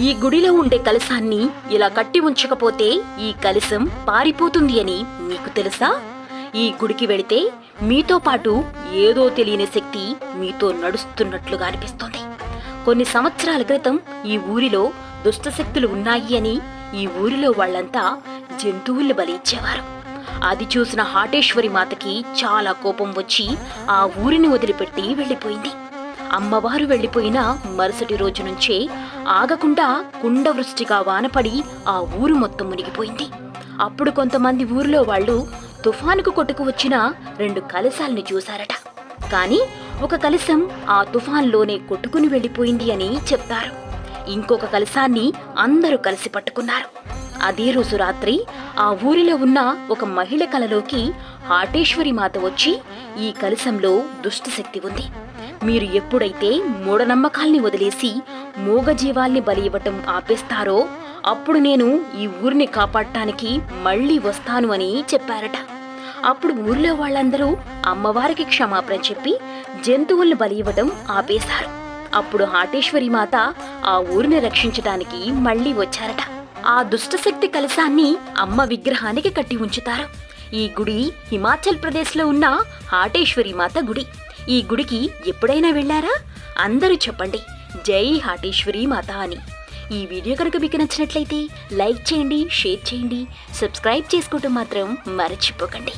ఈ గుడిలో ఉండే కలశాన్ని ఇలా కట్టి ఉంచకపోతే ఈ కలశం పారిపోతుంది అని మీకు తెలుసా? ఈ గుడికి వెళితే మీతో పాటు ఏదో తెలియని శక్తి మీతో నడుస్తున్నట్లుగా అనిపిస్తోంది. కొన్ని సంవత్సరాల క్రితం ఈ ఊరిలో దుష్టశక్తులు ఉన్నాయి అని ఈ ఊరిలో వాళ్ళంతా జంతువుల్ని బలి ఇచ్చేవారు. అది చూసిన హాటేశ్వరి మాతకి చాలా కోపం వచ్చి ఆ ఊరిని వదిలిపెట్టి వెళ్ళిపోయింది. అమ్మవారు వెళ్ళిపోయిన మరుసటి రోజు నుంచే ఆగకుండా కుండవృష్టిగా వానపడి ఆ ఊరు మొత్తం మునిగిపోయింది. అప్పుడు కొంతమంది ఊరిలో వాళ్ళు తుఫానుకు కొట్టుకు వచ్చిన రెండు కలశాల్ని చూశారట. కానీ ఒక కలశం ఆ తుఫాన్లోనే కొట్టుకుని వెళ్ళిపోయింది అని చెప్తారు. ఇంకొక కలశాన్ని అందరూ కలిసి పట్టుకున్నారు. అదే రోజు రాత్రి ఆ ఊరిలో ఉన్న ఒక మహిళ కలలోకి హాటేశ్వరి మాత వచ్చి ఈ కలశంలో దుష్టశక్తి ఉంది. మీరు ఎప్పుడైతే మూఢనమ్మకాల్ని వదిలేసి మూగజీవాల్ని బలి ఇవ్వటం ఆపేస్తారో అప్పుడు నేను ఈ ఊరిని కాపాడటానికి మళ్ళీ వస్తాను అని చెప్పారట. అప్పుడు ఊర్లో వాళ్ళందరూ అమ్మవారికి క్షమాపణ చెప్పి జంతువుల్ని బలి ఇవ్వటం ఆపేశారు. అప్పుడు హాటేశ్వరి మాత ఆ ఊరిని రక్షించటానికి మళ్ళీ వచ్చారట. ఆ దుష్టశక్తి కలశాన్ని అమ్మ విగ్రహానికి కట్టి ఉంచుతారు. ఈ గుడి హిమాచల్ ప్రదేశ్లో ఉన్న హాటేశ్వరి మాత గుడి. ఈ గుడికి ఎప్పుడైనా వెళ్ళారా? అందరూ చెప్పండి. జై హాటేశ్వరి మాత అని. ఈ వీడియో కనుక మీకు నచ్చినట్లయితే లైక్ చేయండి షేర్ చేయండి సబ్స్క్రైబ్ చేసుకోవటం మాత్రం మర్చిపోకండి.